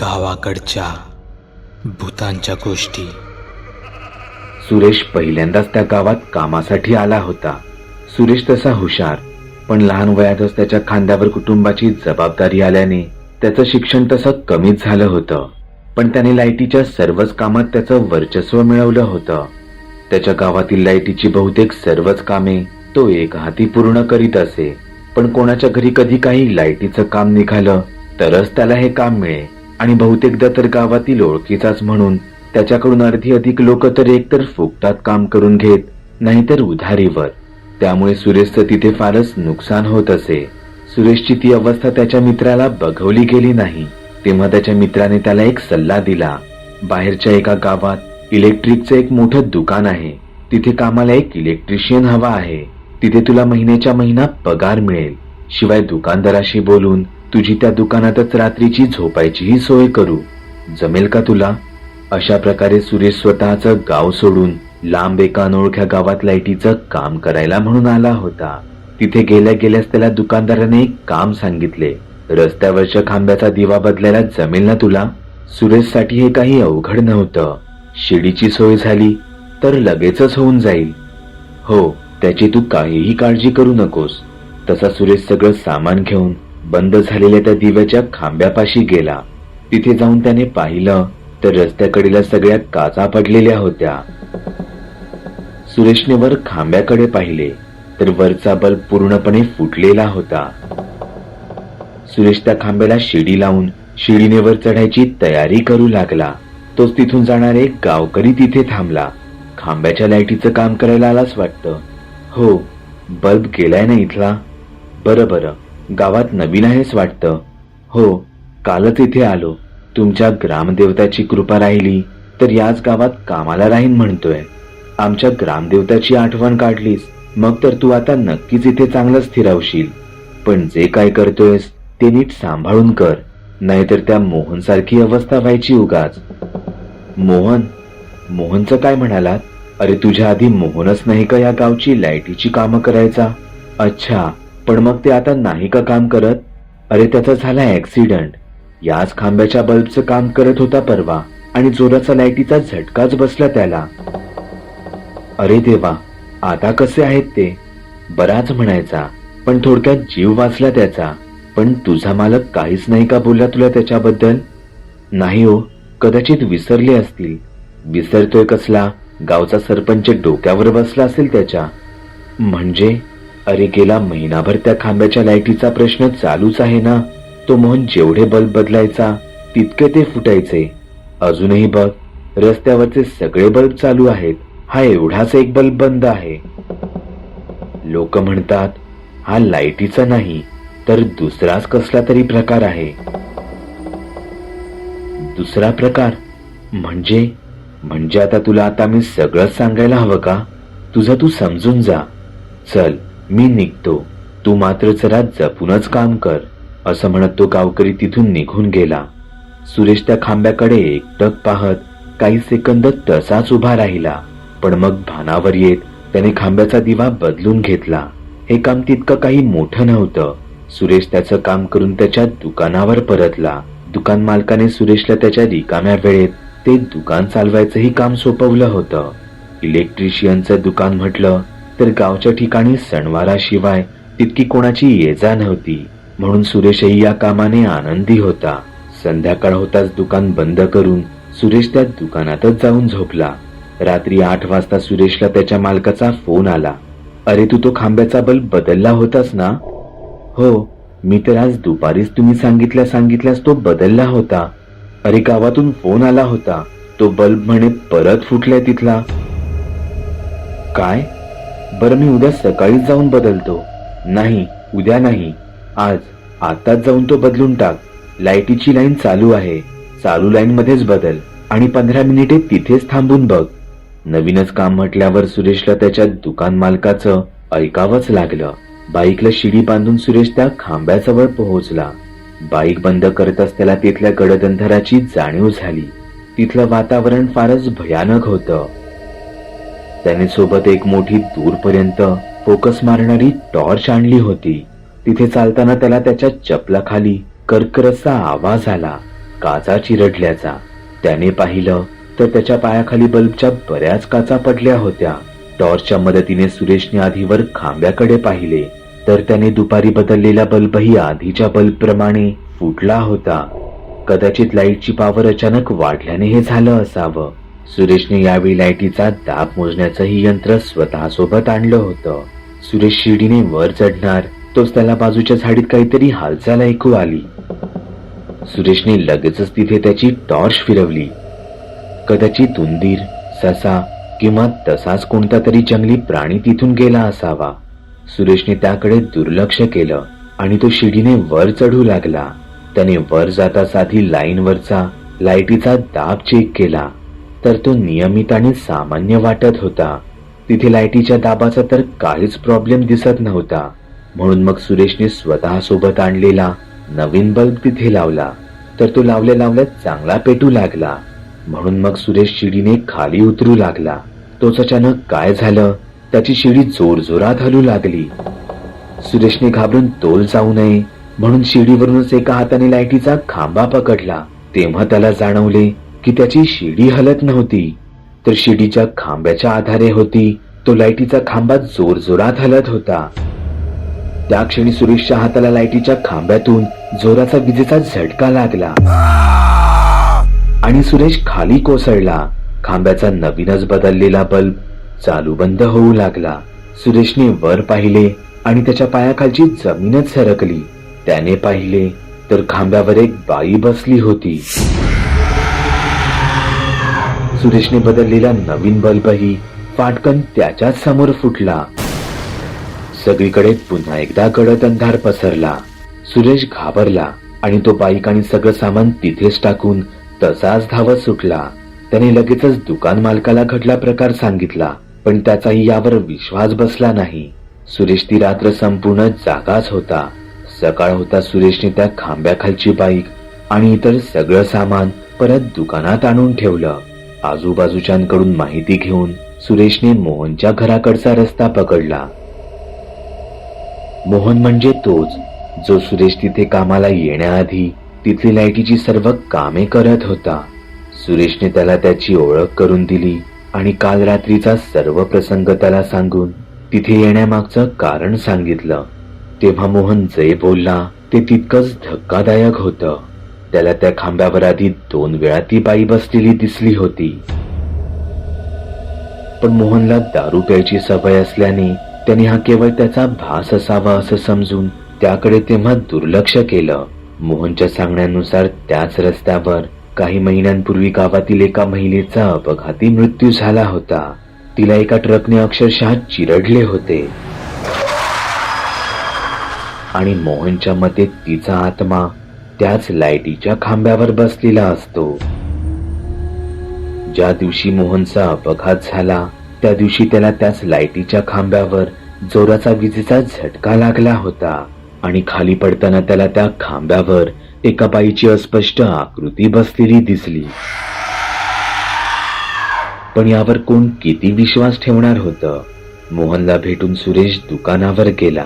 गावाकडच्या भूतांच्या गोष्टी. सुरेश पहिल्यांदाच त्या गावात कामासाठी आला होता. सुरेश तसा हुशार पण लहान वयातच त्याच्या खांद्यावर कुटुंबाची जबाबदारी आल्याने त्याचं शिक्षण तसं कमीच झालं होतं. पण त्याने लाईटीच्या सर्वच कामात त्याचं वर्चस्व मिळवलं होतं. त्याच्या गावातील लाईटीची बहुतेक सर्वच कामे तो एक हाती पूर्ण करीत असे. पण कोणाच्या घरी कधी काही लाईटीचं काम निघालं तरच त्याला हे काम मिळे. आणि बहुतेकदा तर गावातील ओळखीचाच म्हणून त्याच्याकडून अर्धी अधिक लोक तर एकतर फुकटात काम करून घेत नाहीतर उधारीवर. त्यामुळे सुरेशचं तिथे फारच नुकसान होत असे. सुरेशची ती अवस्था त्याच्या मित्राला बघवली गेली नाही. तेव्हा त्याच्या मित्राने त्याला एक सल्ला दिला. बाहेरच्या एका गावात इलेक्ट्रिकचं एक मोठं दुकान आहे. तिथे कामाला एक इलेक्ट्रिशियन हवा आहे. तिथे तुला महिन्याच्या महिना पगार मिळेल. शिवाय दुकानदाराशी बोलून तुझी त्या दुकानातच रात्रीची झोपायचीही सोय करू. जमेल का तुला? अशा प्रकारे सुरेश स्वतःचं गाव सोडून लांब एका अनोळख्या गावात लाईटीचं काम करायला म्हणून आला होता. तिथे गेल्या गेल्यास त्याला दुकानदाराने एक काम सांगितले. रस्त्यावरच्या खांब्याचा दिवा बदलायला जमेल ना तुला? सुरेशसाठी हे काही अवघड नव्हतं. शिडीची सोय झाली तर लगेचच होऊन जाईल. हो त्याची तू काहीही काळजी करू नकोस. तसा सुरेश सगळं सामान घेऊन बंद झालेल्या त्या दिव्याच्या खांब्यापाशी गेला. तिथे जाऊन त्याने पाहिलं तर रस्त्याकडीला सगळ्या काचा पडलेल्या होत्या. सुरेशने वर खांब्याकडे पाहिले तर वरचा बल्ब पूर्णपणे फुटलेला होता. सुरेश त्या खांब्याला शिडी लावून शिडीने वर चढायची तयारी करू लागला. तोच तिथून जाणारे एक गावकरी तिथे थांबला. खांब्याच्या लाईटीचं काम करायला आलाच वाटतं. हो बल्ब गेलाय ना इथला? बरं बरं. गावात नवीन आहेच वाटतं. हो कालच इथे आलो. तुमच्या ग्रामदेवताची कृपा राहिली तर याच गावात कामाला राहीन म्हणतोय. आमच्या ग्रामदेवताची आठवण काढलीस मग तर तू आता नक्कीच इथे चांगलं स्थिरावशील. पण जे काय करतोयस ते नीट सांभाळून कर नाहीतर त्या मोहन सारखी अवस्था व्हायची उगाच. मोहन मोहनचं काय म्हणालात? अरे तुझ्या आधी मोहनच नाही का या गावची लाईटीची कामं करायचा? अच्छा पण मग ते आता नाही का काम करत? अरे त्याचा झाला ऍक्सिडेंट याच खांब्याच्या बल्बचं काम करत होता परवा. आणि जोराचा लाईटीचा झटकाच बसला त्याला. अरे देवा आता कसे आहेत ते? बराच म्हणायचा पण थोडक्यात जीव वाचला त्याचा. पण तुझा मालक काहीच नाही का बोलला तुला त्याच्याबद्दल? नाही हो कदाचित विसरले असतील. विसरतोय कसला? गावचा सरपंच डोक्यावर बसला असेल त्याच्या. म्हणजे? अरे गेला महिनाभर त्या खांब्याच्या लाईटीचा प्रश्न चालूच आहे ना? तो मोहन जेवढे बल्ब बदलायचा तितके ते फुटायचे. अजूनही बघ रस्त्यावरचे सगळे बल्ब चालू आहेत. हा एवढाच एक बल्ब बंद आहे. लोक म्हणतात हा लाईटीचा नाही तर दुसराच कसला तरी प्रकार आहे. दुसरा प्रकार म्हणजे म्हणजे आता तुला आता मी सगळंच सांगायला हवं का? तुझं तू समजून जा. चल. मी निघतो. तू मात्र जरा जपूनच काम कर. असं म्हणत तो गावकरी तिथून निघून गेला. सुरेश त्या खांब्याकडे एकटक पाहत काही सेकंद तसाच उभा राहिला. पण मग भानावर येत त्याने खांब्याचा दिवा बदलून घेतला. हे काम तितकं काही मोठं नव्हतं. सुरेश त्याचं काम करून त्याच्या दुकानावर परतला. दुकान मालकाने सुरेशला त्याच्या रिकाम्या वेळेत ते दुकान चालवायचंही काम सोपवलं होतं. इलेक्ट्रिशियनचं दुकान म्हटलं तर गावच्या ठिकाणी सणवाराशिवाय तितकी कोणाची ये जा नव्हती. म्हणून सुरेशही या कामाने आनंदी होता. संध्याकाळ होताच दुकान बंद करून सुरेश त्या दुकानातच जाऊन झोपला. रात्री आठ वाजता सुरेशला त्याच्या मालकाचा फोन आला. अरे तू तो खांब्याचा बल्ब बदलला होतास ना? हो मी तर आज दुपारीच तुम्ही सांगितल्या सांगितल्यास तो बदलला होता. अरे गावातून फोन आला होता. तो बल्ब म्हणे परत फुटलाय तिथला. काय? बरं मी उद्या सकाळीच जाऊन बदलतो. नाही उद्या नाही. आज आताच जाऊन तो बदलून टाक. लाईटीची लाईन चालू आहे. चालू लाईन मध्येच बदल. आणि पंधरा मिनिटे तिथेच थांबून बघ. नवीनच काम म्हटल्यावर सुरेशला त्याच्या दुकान मालकाचं ऐकावंच लागलं. बाईकला शिडी बांधून सुरेश त्या खांब्याजवळ पोहोचला. बाईक बंद करताच त्याला तिथल्या गडदंधराची जाणीव झाली. तिथलं वातावरण फारच भयानक होतं. त्याने सोबत एक मोठी दूरपर्यंत फोकस मारणारी टॉर्च आणली होती. तिथे चालताना त्याला त्याच्या चपलाखाली कर्करचा आवाज आला काचा चिरडल्याचा. त्याने पाहिलं तर त्याच्या पायाखाली बल्बच्या बऱ्याच काचा पडल्या होत्या. टॉर्चच्या मदतीने सुरेशने आधीवर खांब्याकडे पाहिले तर त्याने दुपारी बदललेला बल्बही आधीच्या बल्बप्रमाणे फुटला होता. कदाचित लाईटची पॉवर अचानक वाढल्याने हे झालं असावं. सुरेशने यावेळी लाईटीचा दाब मोजण्याचंही यंत्र स्वतःसोबत आणलं होतं. सुरेश शिडीने वर चढणार तोच त्याला बाजूच्या झाडीत काहीतरी हालचाल ऐकू आली. सुरेशने लगेचच तिथे त्याची टॉर्च फिरवली. कदाचित उंदीर ससा किंवा तसाच कोणता तरी जंगली प्राणी तिथून गेला असावा. सुरेशने त्याकडे दुर्लक्ष केलं आणि तो शिडीने वर चढू लागला. त्याने वर जाता साधी लाईनवरचा लाईटीचा दाब चेक केला. तर तो नियमित आणि सामान्य वाटत होता. तिथे लाईटीच्या दाबाचा तर काहीच प्रॉब्लेम दिसत नव्हता. म्हणून मग सुरेशने स्वतः सोबत आणलेला नवीन बल्ब तिथे लावला. तर तो लावल्या लावल्या चांगला पेटू लागला. म्हणून मग सुरेश शिडीने खाली उतरू लागला. तोच अचानक काय झालं? त्याची शिडी जोरजोरात हलू लागली. सुरेशने घाबरून तोल जाऊ नये म्हणून शिडीवरूनच एका हाताने लाईटीचा खांबा पकडला. तेव्हा त्याला जाणवले की त्याची शिडी हलत नव्हती तर शिडीच्या खांब्याच्या आधारे होती. तो लाईटीचा खांबा जोरजोरात हलत होता. त्या क्षणी सुरेशच्या हाताला लाईटीच्या खांब्यातून जोराचा विजेचा झटका लागला. आणि सुरेश खाली कोसळला. खांब्याचा नवीनच बदललेला बल्ब चालू बंद होऊ लागला. सुरेशने वर पाहिले आणि त्याच्या पायाखालची जमीनच सरकली. त्याने पाहिले तर खांब्यावर एक बाई बसली होती. सुरेशने बदललेला नवीन बल्बही फाटकन त्याच्याच समोर फुटला. सगळीकडे पुन्हा एकदा गडद अंधार पसरला. सुरेश घाबरला आणि तो बाईक आणि सगळं सामान तिथेच टाकून तसाच धावत सुटला. त्याने लगेचच दुकान मालकाला घडला प्रकार सांगितला पण त्याचाही यावर विश्वास बसला नाही. सुरेश ती रात्र संपूर्ण जागाच होता. सकाळ होता सुरेशने त्या खांब्याखालची बाईक आणि इतर सगळं सामान परत दुकानात आणून ठेवलं. आजूबाजूच्यांकडून माहिती घेऊन सुरेशने मोहनच्या घराकडचा रस्ता पकडला. मोहन म्हणजे तोच जो सुरेश तिथे कामाला येण्याआधी तिथली लाईटीची सर्व कामे करत होता. सुरेशने त्याला त्याची ओळख करून दिली आणि काल रात्रीचा सर्व प्रसंग त्याला सांगून तिथे येण्यामागचं कारण सांगितलं. तेव्हा मोहन जे बोलला ते तितकंच धक्कादायक होतं. त्याला त्या खांब्यावर आधी दोन वेळा ती बाई बसलेली दिसली होती. पण मोहनला दारू प्यायची सवय असल्याने त्याने हा केवळ त्याचा भास असावा असं समजून त्याकडे तेव्हा दुर्लक्ष केलं. मोहनच्या सांगण्यानुसार त्याच रस्त्यावर काही महिन्यांपूर्वी गावातील एका महिलेचा अपघाती मृत्यू झाला होता. तिला एका ट्रकने अक्षरशः चिरडले होते. आणि मोहनच्या मते तिचा आत्मा त्याच लाईटीच्या खांब्यावर बसलेला असतो. ज्या दिवशी मोहनचा अपघात झाला त्या दिवशी त्याला त्याच लाईटीच्या खांब्यावर जोराचा विजेचा झटका लागला होता आणि खाली पडताना त्याला त्या खांब्यावर एका बाईची अस्पष्ट आकृती बसलेली दिसली. पण यावर कोण किती विश्वास ठेवणार होतं? मोहनला भेटून सुरेश दुकानावर गेला.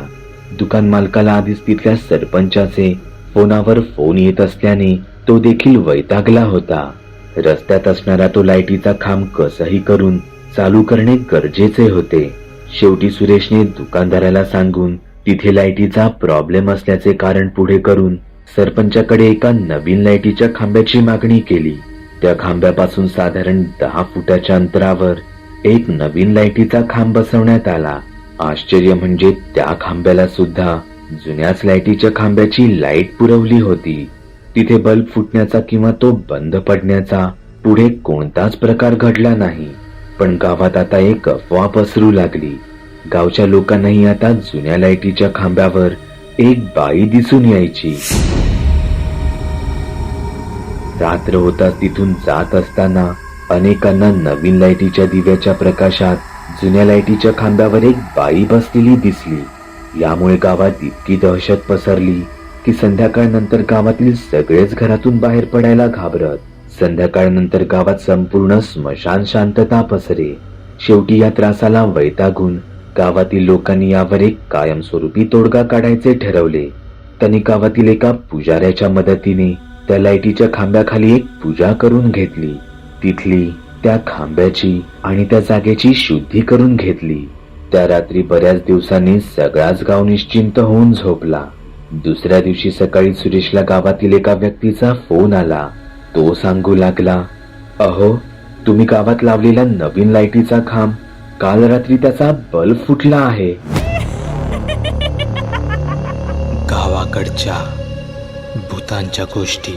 दुकान मालकाला आधीच तिथल्या सरपंचाचे फोनावर फोन येत असल्याने तो देखील वैतागला होता. रस्त्यात असणारा तो लाईटीचा खांब कसही करून चालू करणे गरजेचे होते. शेवटी सुरेशने दुकानदाराला सांगून तिथे लाईटीचा प्रॉब्लेम असल्याचे कारण पुढे करून सरपंचाकडे एका नवीन लाईटीच्या खांब्याची मागणी केली. त्या खांब्यापासून साधारण दहा फुटाच्या अंतरावर एक नवीन लाईटीचा खांब बसवण्यात आला. आश्चर्य म्हणजे त्या खांब्याला सुद्धा जुन्याच लाईटीच्या खांब्याची लाइट पुरवली होती. तिथे बल्ब फुटण्याचा किंवा तो बंद पडण्याचा पुढे कोणताच प्रकार घडला नाही. पण गावात आता एक अफवा पसरू लागली. गावच्या लोकांनाही आता जुन्या लाईटीच्या खांब्यावर एक बाई दिसून यायची. रात्र होताच तिथून जात असताना अनेकांना नवीन लाईटीच्या दिव्याच्या प्रकाशात जुन्या लाईटीच्या खांब्यावर एक बाई बसलेली दिसली. यामुळे गावात इतकी दहशत पसरली की संध्याकाळनंतर गावातील सगळेच घरातून बाहेर पडायला घाबरत. संध्याकाळनंतर गावात संपूर्ण स्मशान शांतता पसरे. शेवटी या त्रासाला वैतागून गावातील लोकांनी यावर एक कायमस्वरूपी तोडगा काढायचे ठरवले. त्यांनी गावातील एका पुजाऱ्याच्या मदतीने त्या लाईटीच्या खांब्याखाली एक पूजा करून घेतली. तिथली त्या खांब्याची आणि त्या जागेची शुद्धी करून घेतली. त्या रात्री बऱ्याच दिवसांनी सगळाच गाव निश्चिंत होऊन झोपला. दुसऱ्या दिवशी सकाळी सुरेशला गावातील एका व्यक्तीचा फोन आला. तो सांगू लागला अहो तुम्ही गावात लावलेला नवीन लाईटीचा खांब काल रात्री त्याचा बल्ब फुटला आहे. गावाकडच्या भूतांच्या गोष्टी.